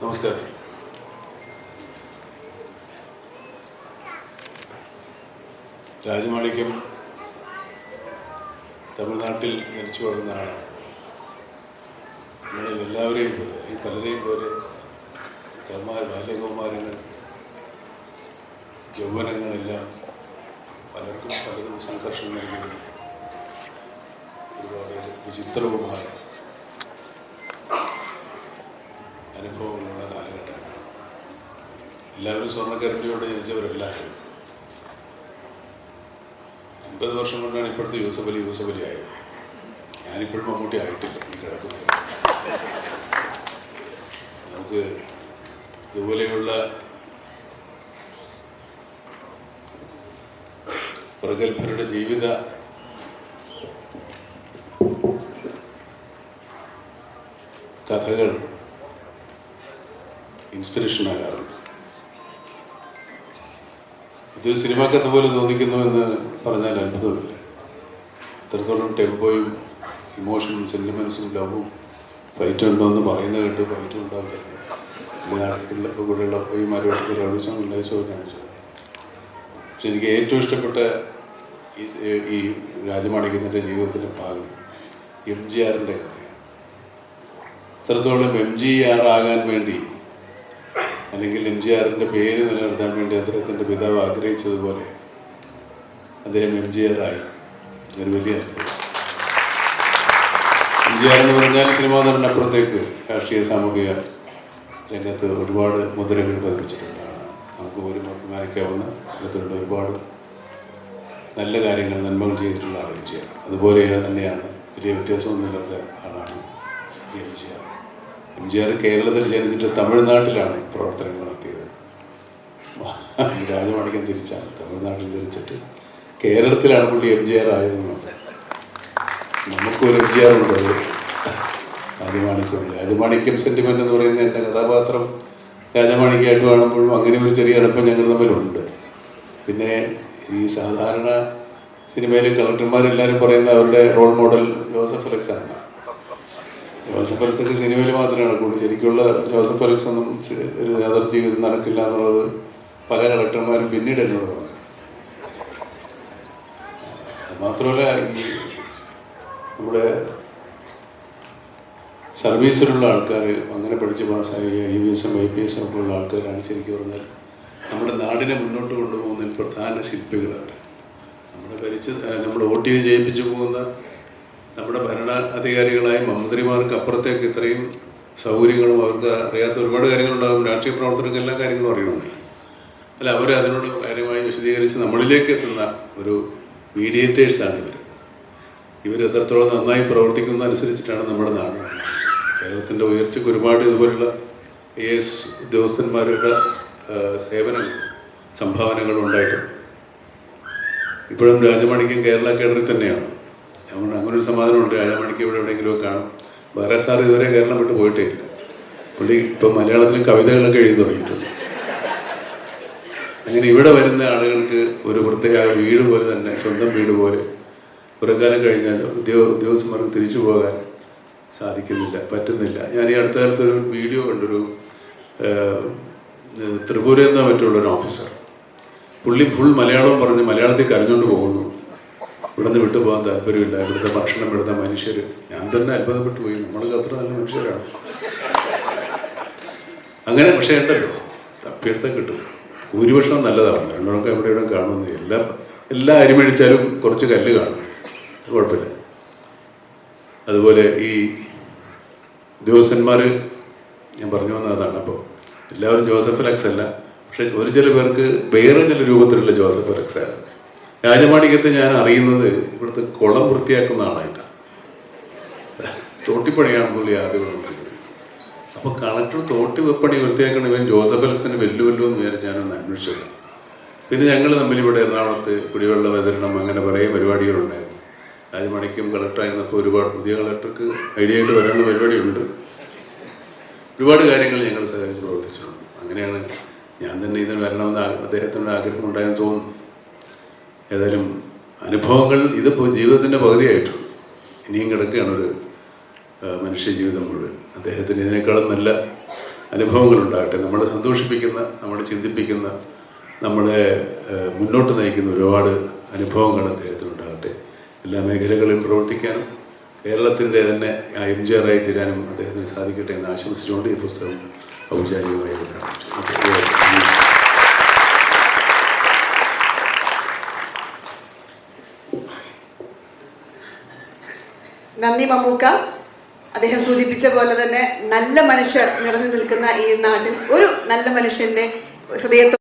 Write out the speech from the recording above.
നമസ്കാരം. രാജമാണിക്യം തമിഴ്നാട്ടിൽ ജനിച്ചു വളർന്ന ആളാണ്. നമ്മളിൽ എല്ലാവരെയും പോലെ ഈ പലരെയും പോലെ കൗമാര ബാല്യകൗമാരങ്ങൾ യൗവനങ്ങളെല്ലാം പലർക്കും പലതും സംഘർഷം നൽകിയതും ഒരുപാട് വിചിത്രവുമായ എല്ലാവരും സ്വർണക്കരണ്ടിയോടെ ജനിച്ചവരെല്ലാവരും അൻപത് വർഷം കൊണ്ടാണ് ഇപ്പോഴത്തെ യൂസഫ് അലി യൂസഫ് അലി ആയത്. ഞാനിപ്പോഴും മമ്മൂട്ടി ആയിട്ടില്ല ഈ കിടക്കുന്നത്. നമുക്ക് ഇതുപോലെയുള്ള പ്രഗത്ഭരുടെ ജീവിത കഥകൾ ഇൻസ്പിറേഷൻ ആകാറുണ്ട്. ഇതൊരു സിനിമ കഥ പോലെ തോന്നിക്കുന്നു എന്ന് പറഞ്ഞാൽ അത്ഭുതമില്ല ഇത്രത്തോളം ടെമ്പോയും ഇമോഷനും സെന്റിമെൻസും ലവും ഫൈറ്റ് ഉണ്ടോ എന്ന് പറയുന്നത് കേട്ട് ഫൈറ്റ് ഉണ്ടാവില്ല. നാട്ടിലുള്ള കൂടെയുള്ള അപ്പയ്യമാരോട് റൗഡിസം ഉല്ലാസവും കാണിച്ചു പക്ഷെ എനിക്ക് ഏറ്റവും ഇഷ്ടപ്പെട്ട ഈ ഈ രാജമാണിക്കുന്നതിന്റെ ജീവിതത്തിന്റെ ഭാഗം എം ജി ആറിന്റെ കഥയാണ്. ഇത്രത്തോളം എം ജി ആർ ആകാൻ വേണ്ടി അല്ലെങ്കിൽ എം ജി ആറിന്റെ പേര് നിലനിർത്താൻ വേണ്ടി അദ്ദേഹത്തിന്റെ പിതാവ് ആഗ്രഹിച്ചതുപോലെ അദ്ദേഹം എം ജി ആർ ആയി. ഒരു വലിയ എം ജി ആർ എന്ന് പറഞ്ഞാൽ സിനിമാ നടനപ്പുറത്തേക്ക് രാഷ്ട്രീയ സാമൂഹിക രംഗത്ത് ഒരുപാട് മുദ്രകൾ പതിപ്പിച്ചിട്ടുണ്ടാണ് നമുക്ക് ഒരു അഭിമാനിക്കാവുന്ന തരത്തിലുള്ള ഒരുപാട് നല്ല കാര്യങ്ങൾ നന്മകൾ ചെയ്തിട്ടുള്ള ആൾ എം ജി ആർ അതുപോലെ തന്നെയാണ് വലിയ വ്യത്യാസമൊന്നുമില്ലാത്ത ആളാണ് M G R M G R കേരളത്തിൽ ജനിച്ചിട്ട് തമിഴ്നാട്ടിലാണ് പ്രവർത്തനങ്ങൾ നടത്തിയത്. രാജമാണിക്യം തിരിച്ചാണ് തമിഴ്നാട്ടിൽ തിരിച്ചിട്ട് കേരളത്തിലാണ് പുള്ളി എം ജി ആർ ആയതെന്ന് നമുക്കൊരു എം ജി ആർ ഉണ്ട് അത്. രാജമാണിക്യമാണ് രാജമാണിക്യം സെന്റിമെന്റ് എന്ന് പറയുന്ന എന്റെ കഥാപാത്രം. രാജമാണിക്യമായിട്ട് കാണുമ്പോഴും അങ്ങനെ ഒരു ചെറിയ അടുപ്പം ഞങ്ങൾ തമ്മിലുണ്ട്. പിന്നെ ഈ സാധാരണ സിനിമയിലെ കളക്ടർമാരെല്ലാവരും പറയുന്ന അവരുടെ റോൾ മോഡൽ ജോസഫ് അലക്സ് ആണ്. ജോസഫ് അലക്സ് സിനിമയിൽ മാത്രമാണ്. കൂടുതൽ ശരിക്കുള്ള ജോസഫ് അലക്സ് ഒന്നും ഒരു നേതൃത്വം നടക്കില്ല എന്നുള്ളത് പല കളക്ടർമാരും പിന്നീട് എന്നോട് പറഞ്ഞു. മാത്രമല്ല ഈ നമ്മുടെ സർവീസിലുള്ള ആൾക്കാർ അങ്ങനെ പഠിച്ച് പാസ്സായി ഐ വി എസും ഐ പി എസും ഒക്കെ ഉള്ള ആൾക്കാരാണ് ശരിക്കും പറഞ്ഞാൽ നമ്മുടെ നാടിനെ മുന്നോട്ട് കൊണ്ടുപോകുന്നതിൽ പ്രധാന ശില്പികൾ അവർ. നമ്മുടെ ഭരിച്ച് നമ്മൾ വോട്ട് ചെയ്ത് ജയിപ്പിച്ചു പോകുന്ന നമ്മുടെ ഭരണാധികാരികളായ മന്ത്രിമാർക്ക് അപ്പുറത്തേക്ക് ഇത്രയും സൗകര്യങ്ങളും അവർക്ക് അറിയാത്ത ഒരുപാട് കാര്യങ്ങളുണ്ടാകും. രാഷ്ട്രീയ പ്രവർത്തകർക്ക് എല്ലാ കാര്യങ്ങളും അറിയണമെന്നില്ല. അല്ല അവർ അതിനോട് കാര്യമായി വിശദീകരിച്ച് നമ്മളിലേക്ക് എത്തുന്ന ഒരു മീഡിയേറ്റേഴ്സാണ് ഇവർ ഇവർ എത്രത്തോളം നന്നായി പ്രവർത്തിക്കുന്ന അനുസരിച്ചിട്ടാണ് നമ്മുടെ നാട്. കേരളത്തിന്റെ ഉയർച്ചയ്ക്ക് ഒരുപാട് ഇതുപോലുള്ള ഐ എസ് ഉദ്യോഗസ്ഥന്മാരുടെ സേവനങ്ങൾ സംഭാവനകൾ ഉണ്ടായിട്ടുണ്ട്. ഇപ്പോഴും രാജമാണിക്യം കേരള കേഡറിൽ തന്നെയാണ്. അതുകൊണ്ട് അങ്ങനെ ഒരു സമാധാനമുണ്ട്. രാജമാണിക്യം ഇവിടെ എവിടെയെങ്കിലും കാണും. വേറെ സാർ ഇതുവരെ കേരളം വിട്ട് പോയിട്ടേ ഇല്ല. പുള്ളി ഇപ്പം മലയാളത്തിലും കവിതകളൊക്കെ എഴുതി തുടങ്ങിയിട്ടുണ്ട്. അങ്ങനെ ഇവിടെ വരുന്ന ആളുകൾക്ക് ഒരു പ്രത്യേക വീട് പോലെ തന്നെ സ്വന്തം വീട് പോലെ കുറേ കാലം കഴിഞ്ഞാൽ ഉദ്യോഗ ഉദ്യോഗസ്ഥന്മാർക്ക് തിരിച്ചു പോകാൻ സാധിക്കുന്നില്ല പറ്റുന്നില്ല. ഞാൻ ഈ അടുത്ത കാലത്ത് ഒരു വീഡിയോ കണ്ടൊരു ത്രിപുര എന്ന മറ്റുള്ള ഒരു ഓഫീസർ. പുള്ളി ഫുൾ മലയാളം പറഞ്ഞ് മലയാളത്തിൽ കരഞ്ഞുകൊണ്ട് പോകുന്നു. ഇവിടെ നിന്ന് വിട്ടു പോകാൻ താല്പര്യമില്ല ഇവിടുത്തെ ഭക്ഷണം ഇവിടുത്തെ മനുഷ്യർ ഞാൻ തന്നെ അത്ഭുതപ്പെട്ടു പോയി. നമ്മൾ അത്ര നല്ല മനുഷ്യരാണ്. അങ്ങനെ പക്ഷേ ഉണ്ടല്ലോ തപ്പിയെടുത്താൽ കിട്ടും. ഭൂരിപക്ഷം നല്ലതാണ്. രണ്ടൊക്കെ എവിടെ ഇവിടെ കാണുന്നത് എല്ലാ എല്ലാ അരിമഴിച്ചാലും കുറച്ച് കല്ല് കാണും. കുഴപ്പമില്ല. അതുപോലെ ഈ ഉദ്യോഗസ്ഥന്മാർ ഞാൻ പറഞ്ഞു വന്ന അതാണ്. അപ്പോൾ എല്ലാവരും ജോസഫ് അലക്സ് അല്ല. പക്ഷേ ഒരു ചില പേർക്ക് വേറെ ചില രൂപത്തിലുള്ള ജോസഫ് അലക്സ് ആണ്. രാജമാണിക്യത്തെ ഞാൻ അറിയുന്നത് ഇവിടുത്തെ കുളം വൃത്തിയാക്കുന്ന ആളായിട്ടാണ്. തോട്ടിപ്പണിയാണ് ആദ്യം നടത്തിയത് അപ്പോൾ കളക്ടർ തോട്ടി വെപ്പണി വൃത്തിയാക്കണം ഇവൻ ജോസഫ് അലക്സിന് വെല്ലുവല്ലോ എന്ന് വിചാരിച്ച് ഞാനൊന്ന് അന്വേഷിച്ചത്. പിന്നെ ഞങ്ങൾ തമ്മിൽ ഇവിടെ എറണാകുളത്ത് കുടിവെള്ള വിതരണം അങ്ങനെ കുറേ പരിപാടികളുണ്ടായിരുന്നു. രാജമണിക്കും കളക്ടറായിരുന്നപ്പോൾ ഒരുപാട് പുതിയ കളക്ടർക്ക് ഐഡിയ ആയിട്ട് വരാനുള്ള പരിപാടിയുണ്ട്. ഒരുപാട് കാര്യങ്ങൾ ഞങ്ങൾ സഹകരിച്ച് പ്രവർത്തിച്ചിട്ടുണ്ട്. അങ്ങനെയാണ് ഞാൻ തന്നെ ഇതിന് വരണമെന്ന് അദ്ദേഹത്തിന്റെ ആഗ്രഹം ഉണ്ടായെന്ന് തോന്നുന്നു. ഏതായാലും അനുഭവങ്ങൾ ഇതിപ്പോൾ ജീവിതത്തിന്റെ പകുതിയായിട്ടുണ്ട്. ഇനിയും കിടക്കുകയാണ് ഒരു മനുഷ്യ ജീവിതം മുഴുവൻ. അദ്ദേഹത്തിന് ഇതിനേക്കാളും നല്ല അനുഭവങ്ങൾ ഉണ്ടാകട്ടെ നമ്മളെ സന്തോഷിപ്പിക്കുന്ന നമ്മളെ ചിന്തിപ്പിക്കുന്ന നമ്മളെ മുന്നോട്ട് നയിക്കുന്ന ഒരുപാട് അനുഭവങ്ങൾ അദ്ദേഹത്തിനുണ്ടാകട്ടെ എല്ലാ മേഖലകളിലും പ്രവർത്തിക്കാനും കേരളത്തിന്റെ തന്നെ എം ജി ആറായി തീരാനും അദ്ദേഹത്തിന് സാധിക്കട്ടെ എന്ന് ആശംസിച്ചുകൊണ്ട് ഈ പുസ്തകം ഔപചാരികമായി നന്ദി മമ്മൂക്ക. അദ്ദേഹം സൂചിപ്പിച്ച പോലെ തന്നെ നല്ല മനുഷ്യർ നിറഞ്ഞു നിൽക്കുന്ന ഈ നാട്ടിൽ ഒരു നല്ല മനുഷ്യന്റെ ഹൃദയത്തോട്